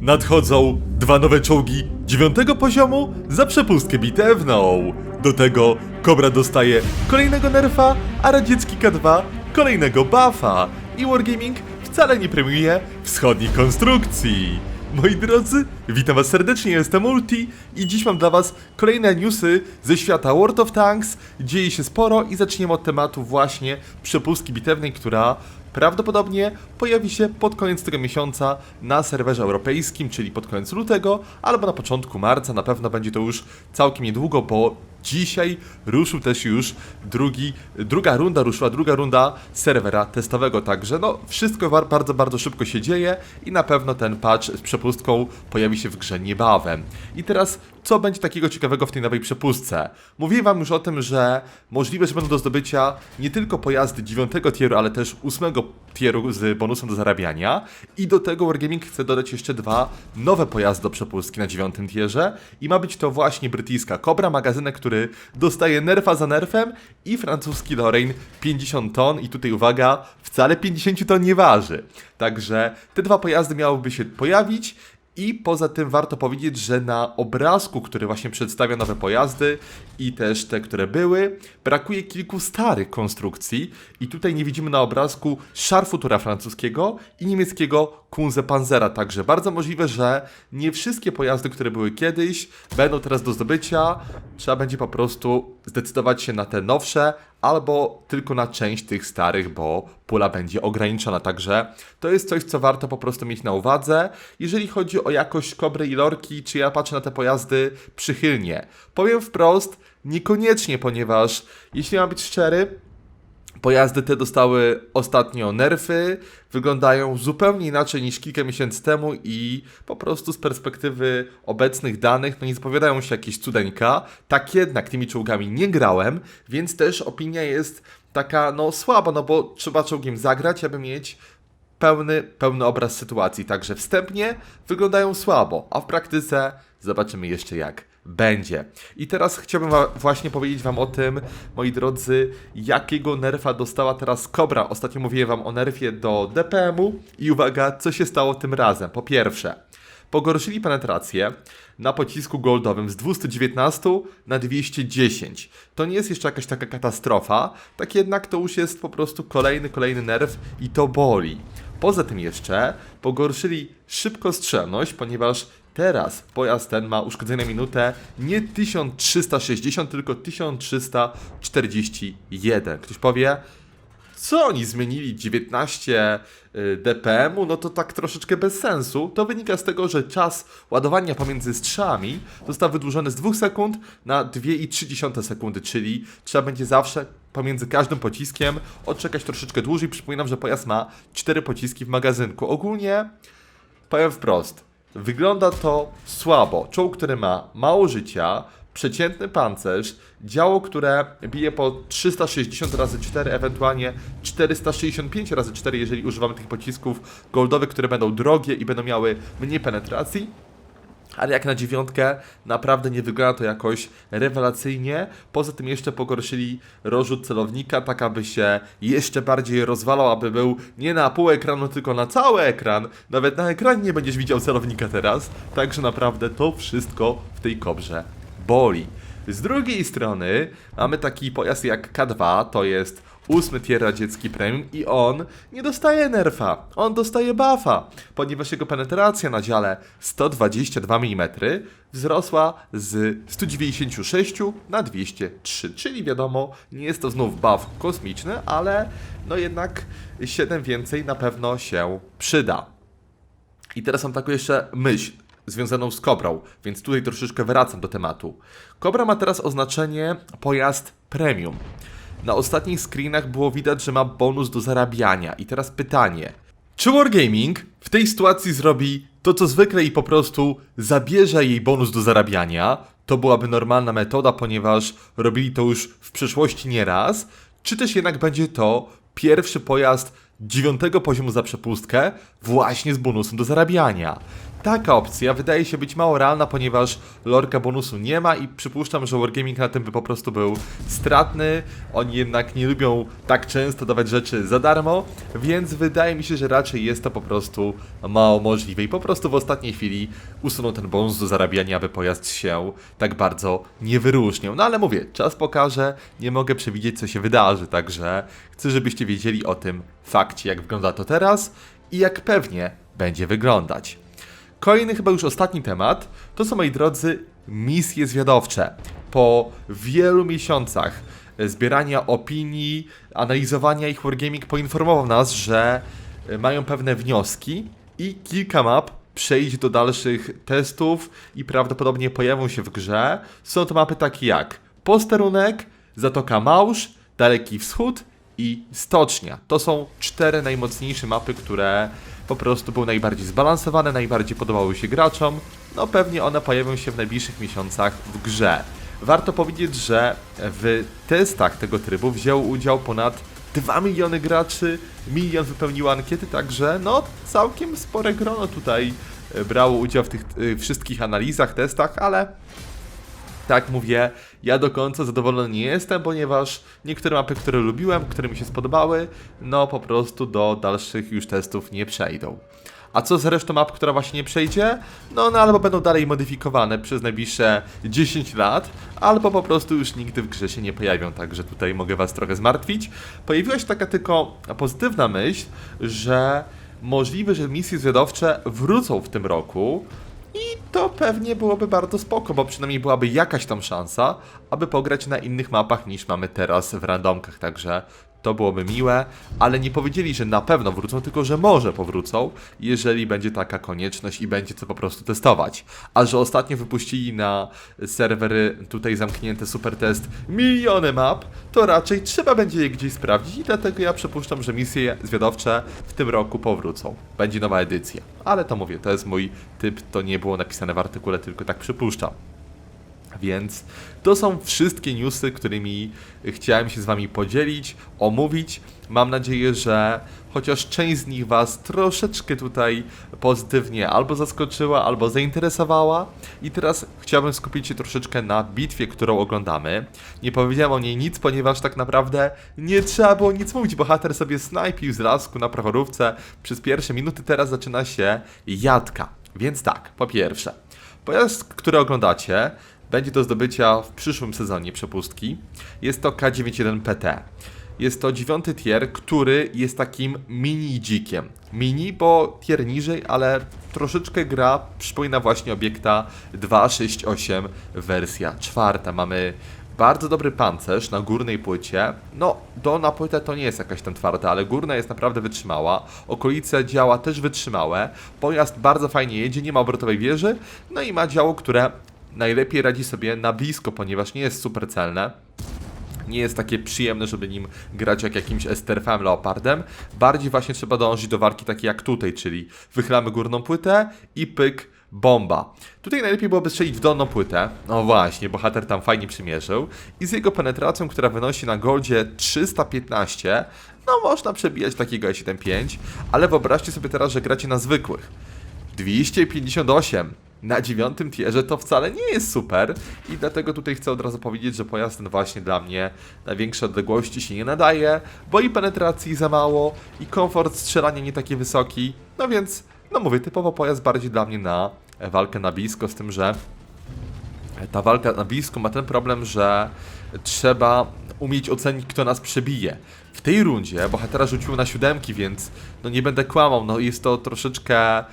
Nadchodzą dwa nowe czołgi dziewiątego poziomu za przepustkę bitewną. Do tego Kobra dostaje kolejnego nerfa, a radziecki K2 kolejnego buffa. I Wargaming wcale nie premiuje wschodnich konstrukcji. Moi drodzy, witam was serdecznie, jestem Multi i dziś mam dla was kolejne newsy ze świata World of Tanks. Dzieje się sporo i zaczniemy od tematu właśnie przepustki bitewnej, która prawdopodobnie pojawi się pod koniec tego miesiąca na serwerze europejskim, czyli pod koniec lutego albo na początku marca. Na pewno będzie to już całkiem niedługo, bo dzisiaj ruszył też już drugi, druga runda, ruszyła druga runda serwera testowego, także no wszystko bardzo, bardzo szybko się dzieje i na pewno ten patch z przepustką pojawi się w grze niebawem. I teraz co będzie takiego ciekawego w tej nowej przepustce? Mówiłem wam już o tym, że możliwe, że będą do zdobycia nie tylko pojazdy 9 tieru, ale też 8 tieru z bonusem do zarabiania i do tego Wargaming chce dodać jeszcze dwa nowe pojazdy do przepustki na 9 tierze i ma być to właśnie brytyjska Cobra, magazynek, który dostaje nerfa za nerfem i francuski Lorraine 50 ton i tutaj uwaga, wcale 50 ton nie waży. Także te dwa pojazdy miałyby się pojawić i poza tym warto powiedzieć, że na obrazku, który właśnie przedstawia nowe pojazdy i też te, które były, brakuje kilku starych konstrukcji i tutaj nie widzimy na obrazku szarfutura francuskiego i niemieckiego Kunze Panzera, także bardzo możliwe, że nie wszystkie pojazdy, które były kiedyś, będą teraz do zdobycia. Trzeba będzie po prostu zdecydować się na te nowsze, albo tylko na część tych starych, bo pula będzie ograniczona. Także to jest coś, co warto po prostu mieć na uwadze. Jeżeli chodzi o jakość Kobry i Lorki, czy ja patrzę na te pojazdy przychylnie? Powiem wprost, niekoniecznie, ponieważ jeśli mam być szczery, Pojazdy te dostały ostatnio nerfy, wyglądają zupełnie inaczej niż kilka miesięcy temu i po prostu z perspektywy obecnych danych no nie zapowiadają się jakieś cudeńka. Tak jednak tymi czołgami nie grałem, więc też opinia jest taka no słaba, no bo trzeba czołgiem zagrać, aby mieć pełny, pełny obraz sytuacji. Także wstępnie wyglądają słabo, a w praktyce zobaczymy jeszcze jak będzie. I teraz chciałbym właśnie powiedzieć Wam o tym, moi drodzy, jakiego nerfa dostała teraz Cobra. Ostatnio mówiłem Wam o nerfie do DPM-u i uwaga, co się stało tym razem. Po pierwsze, pogorszyli penetrację na pocisku goldowym z 219 na 210. To nie jest jeszcze jakaś taka katastrofa, tak jednak to już jest po prostu kolejny, kolejny nerw i to boli. Poza tym jeszcze pogorszyli szybkostrzelność, ponieważ teraz pojazd ten ma uszkodzenie minutę nie 1360, tylko 1341. Ktoś powie, co oni zmienili 19 y, dpm-u, no to tak troszeczkę bez sensu. To wynika z tego, że czas ładowania pomiędzy strzałami został wydłużony z 2 sekund na 2,3 sekundy, czyli trzeba będzie zawsze pomiędzy każdym pociskiem odczekać troszeczkę dłużej. Przypominam, że pojazd ma 4 pociski w magazynku. Ogólnie powiem wprost, wygląda to słabo. Czołg, który ma mało życia, przeciętny pancerz, działo, które bije po 360 razy 4, ewentualnie 465 razy 4, jeżeli używamy tych pocisków goldowych, które będą drogie i będą miały mniej penetracji. Ale jak na dziewiątkę, naprawdę nie wygląda to jakoś rewelacyjnie. Poza tym jeszcze pogorszyli rozrzut celownika, tak aby się jeszcze bardziej rozwalał, aby był nie na pół ekranu, tylko na cały ekran. Nawet na ekranie nie będziesz widział celownika teraz. Także naprawdę to wszystko w tej kobrze boli. Z drugiej strony mamy taki pojazd jak K2, to jest ósmy tier radziecki premium i on nie dostaje nerfa, on dostaje buffa, ponieważ jego penetracja na dziale 122 mm wzrosła z 196 na 203, czyli wiadomo, nie jest to znów buff kosmiczny, ale no jednak 7 więcej na pewno się przyda. I teraz mam taką jeszcze myśl związaną z Kobrą, więc tutaj troszeczkę wracam do tematu. Kobra ma teraz oznaczenie pojazd premium. Na ostatnich screenach było widać, że ma bonus do zarabiania. I teraz pytanie. Czy Wargaming w tej sytuacji zrobi to, co zwykle i po prostu zabierze jej bonus do zarabiania? To byłaby normalna metoda, ponieważ robili to już w przeszłości nieraz. Czy też jednak będzie to pierwszy pojazd dziewiątego poziomu za przepustkę właśnie z bonusem do zarabiania? Taka opcja wydaje się być mało realna, ponieważ lorka bonusu nie ma i przypuszczam, że Wargaming na tym by po prostu był stratny. Oni jednak nie lubią tak często dawać rzeczy za darmo, więc wydaje mi się, że raczej jest to po prostu mało możliwe i po prostu w ostatniej chwili usuną ten bonus do zarabiania, aby pojazd się tak bardzo nie wyróżniał. No ale mówię, czas pokaże, nie mogę przewidzieć co się wydarzy, także chcę, żebyście wiedzieli o tym fakcie, jak wygląda to teraz i jak pewnie będzie wyglądać. Kolejny, chyba już ostatni temat, to są, moi drodzy, misje zwiadowcze. Po wielu miesiącach zbierania opinii, analizowania ich, Wargaming poinformował nas, że mają pewne wnioski i kilka map przejść do dalszych testów i prawdopodobnie pojawią się w grze. Są to mapy takie jak Posterunek, Zatoka Małż, Daleki Wschód i Stocznia. To są cztery najmocniejsze mapy, które po prostu były najbardziej zbalansowane, najbardziej podobały się graczom. No pewnie one pojawią się w najbliższych miesiącach w grze. Warto powiedzieć, że w testach tego trybu wzięło udział ponad 2 miliony graczy, milion wypełniło ankiety, także no całkiem spore grono tutaj e, brało udział w tych e, wszystkich analizach, testach, ale tak mówię, ja do końca zadowolony nie jestem, ponieważ niektóre mapy, które lubiłem, które mi się spodobały, no po prostu do dalszych już testów nie przejdą. A co z resztą map, która właśnie nie przejdzie? No one albo będą dalej modyfikowane przez najbliższe 10 lat, albo po prostu już nigdy w grze się nie pojawią, także tutaj mogę was trochę zmartwić. Pojawiła się taka tylko pozytywna myśl, że możliwe, że misje zwiadowcze wrócą w tym roku, to pewnie byłoby bardzo spoko, bo przynajmniej byłaby jakaś tam szansa, aby pograć na innych mapach niż mamy teraz w randomkach, także to byłoby miłe, ale nie powiedzieli, że na pewno wrócą, tylko że może powrócą, jeżeli będzie taka konieczność i będzie co po prostu testować. A że ostatnio wypuścili na serwery tutaj zamknięte super test miliony map, to raczej trzeba będzie je gdzieś sprawdzić i dlatego ja przypuszczam, że misje zwiadowcze w tym roku powrócą. Będzie nowa edycja. Ale to mówię, to jest mój typ, to nie było napisane w artykule, tylko tak przypuszczam. Więc to są wszystkie newsy, którymi chciałem się z Wami podzielić, omówić. Mam nadzieję, że chociaż część z nich Was troszeczkę tutaj pozytywnie albo zaskoczyła, albo zainteresowała. I teraz chciałbym skupić się troszeczkę na bitwie, którą oglądamy. Nie powiedziałem o niej nic, ponieważ tak naprawdę nie trzeba było nic mówić. Bohater sobie snajpił z lasku na praworówce przez pierwsze minuty, teraz zaczyna się jadka. Więc tak, po pierwsze, pojazd, który oglądacie, będzie do zdobycia w przyszłym sezonie przepustki. Jest to K91 PT. Jest to dziewiąty tier, który jest takim mini dzikiem. Mini, bo tier niżej, ale troszeczkę gra przypomina właśnie obiekta 268 wersja czwarta. Mamy bardzo dobry pancerz na górnej płycie. No, dolna płyta to nie jest jakaś tam twarda, ale górna jest naprawdę wytrzymała. Okolice działa też wytrzymałe. Pojazd bardzo fajnie jedzie, nie ma obrotowej wieży. No i ma działo, które najlepiej radzi sobie na blisko, ponieważ nie jest super celne. Nie jest takie przyjemne, żeby nim grać jak jakimś esterfem leopardem. Bardziej właśnie trzeba dążyć do walki takiej jak tutaj, czyli wychylamy górną płytę i pyk bomba. Tutaj najlepiej byłoby strzelić w dolną płytę. No właśnie, bohater tam fajnie przymierzył. I z jego penetracją, która wynosi na goldzie 315, no można przebijać takiego E75, ale wyobraźcie sobie teraz, że gracie na zwykłych. 258 na dziewiątym tierze to wcale nie jest super i dlatego tutaj chcę od razu powiedzieć, że pojazd ten właśnie dla mnie na większe odległości się nie nadaje, bo i penetracji za mało i komfort strzelania nie taki wysoki, no więc, no mówię, typowo pojazd bardziej dla mnie na walkę na blisko, z tym, że ta walka na blisko ma ten problem, że trzeba umieć ocenić, kto nas przebije. W tej rundzie bohatera rzucił na siódemki, więc no nie będę kłamał, no jest to troszeczkę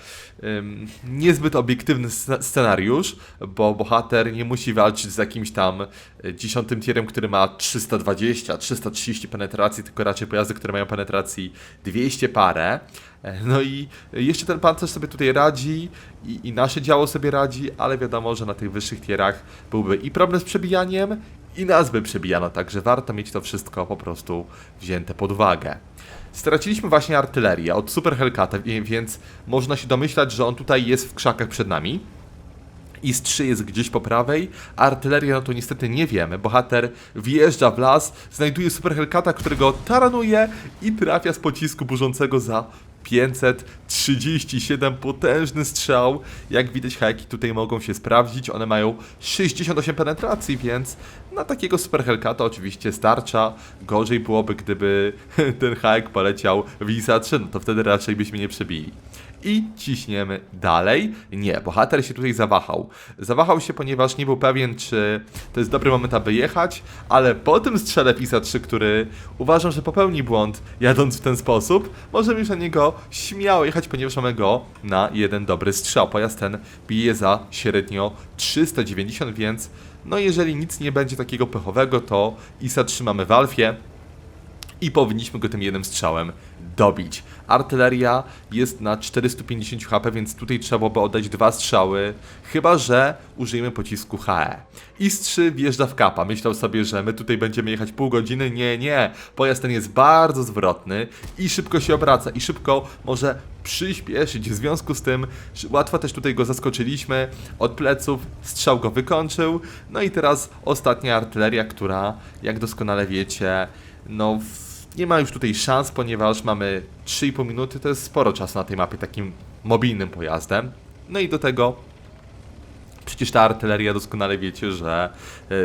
ym, niezbyt obiektywny sc- scenariusz, bo bohater nie musi walczyć z jakimś tam e, dziesiątym tierem, który ma 320, 330 penetracji, tylko raczej pojazdy, które mają penetracji 200 parę. E, No i jeszcze ten pancerz sobie tutaj radzi i, i nasze działo sobie radzi, ale wiadomo, że na tych wyższych tierach byłby i problem z przebijaniem, i nas by przebijano, także warto mieć to wszystko po prostu wzięte pod uwagę. Straciliśmy właśnie artylerię od Super Hellcata, więc można się domyślać, że on tutaj jest w krzakach przed nami. IS-3 jest gdzieś po prawej, a artyleria no to niestety nie wiemy. Bohater wjeżdża w las, znajduje Super Hellcata, którego taranuje i trafia z pocisku burzącego za 537 potężny strzał. Jak widać, haki tutaj mogą się sprawdzić. One mają 68 penetracji, więc na takiego super Hellcata oczywiście starcza. Gorzej byłoby, gdyby ten hak poleciał w ISA 3, no to wtedy raczej byśmy nie przebili. I ciśniemy dalej. Nie, bohater się tutaj zawahał. Zawahał się, ponieważ nie był pewien, czy to jest dobry moment, aby jechać, ale po tym strzele PISA 3, który uważam, że popełni błąd jadąc w ten sposób, możemy już na niego śmiało jechać, ponieważ mamy go na jeden dobry strzał. Pojazd ten bije za średnio 390, więc no jeżeli nic nie będzie takiego pechowego, to ISA trzymamy w Alfie i powinniśmy go tym jednym strzałem dobić. Artyleria jest na 450 HP, więc tutaj trzeba byłoby oddać dwa strzały, chyba że użyjemy pocisku HE. IS-3 wjeżdża w kapa. Myślał sobie, że my tutaj będziemy jechać pół godziny. Nie, nie. Pojazd ten jest bardzo zwrotny i szybko się obraca i szybko może przyspieszyć. W związku z tym łatwo też tutaj go zaskoczyliśmy. Od pleców strzał go wykończył. No i teraz ostatnia artyleria, która, jak doskonale wiecie, no w nie ma już tutaj szans, ponieważ mamy 3,5 minuty, to jest sporo czasu na tej mapie takim mobilnym pojazdem. No i do tego Przecież ta artyleria doskonale wiecie, że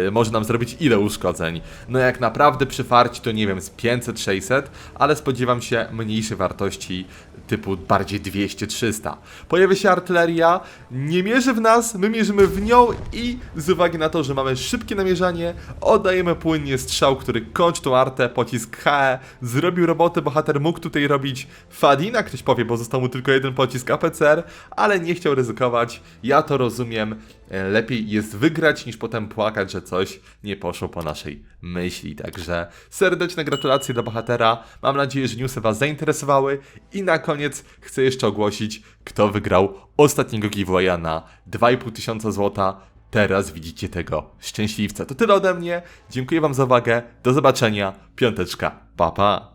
y, może nam zrobić ile uszkodzeń. No jak naprawdę przy farci to nie wiem, z 500-600, ale spodziewam się mniejszej wartości typu bardziej 200-300. Pojawia się artyleria, nie mierzy w nas, my mierzymy w nią i z uwagi na to, że mamy szybkie namierzanie, oddajemy płynnie strzał, który kończy tą artę, pocisk HE, zrobił robotę, bohater mógł tutaj robić Fadina, ktoś powie, bo został mu tylko jeden pocisk APCR, ale nie chciał ryzykować, ja to rozumiem, lepiej jest wygrać niż potem płakać, że coś nie poszło po naszej myśli. Także serdeczne gratulacje do bohatera. Mam nadzieję, że newsy Was zainteresowały. I na koniec chcę jeszcze ogłosić, kto wygrał ostatniego giveawaya na 2,5 tysiąca złota. Teraz widzicie tego szczęśliwca. To tyle ode mnie. Dziękuję Wam za uwagę. Do zobaczenia. Piąteczka. Pa, pa.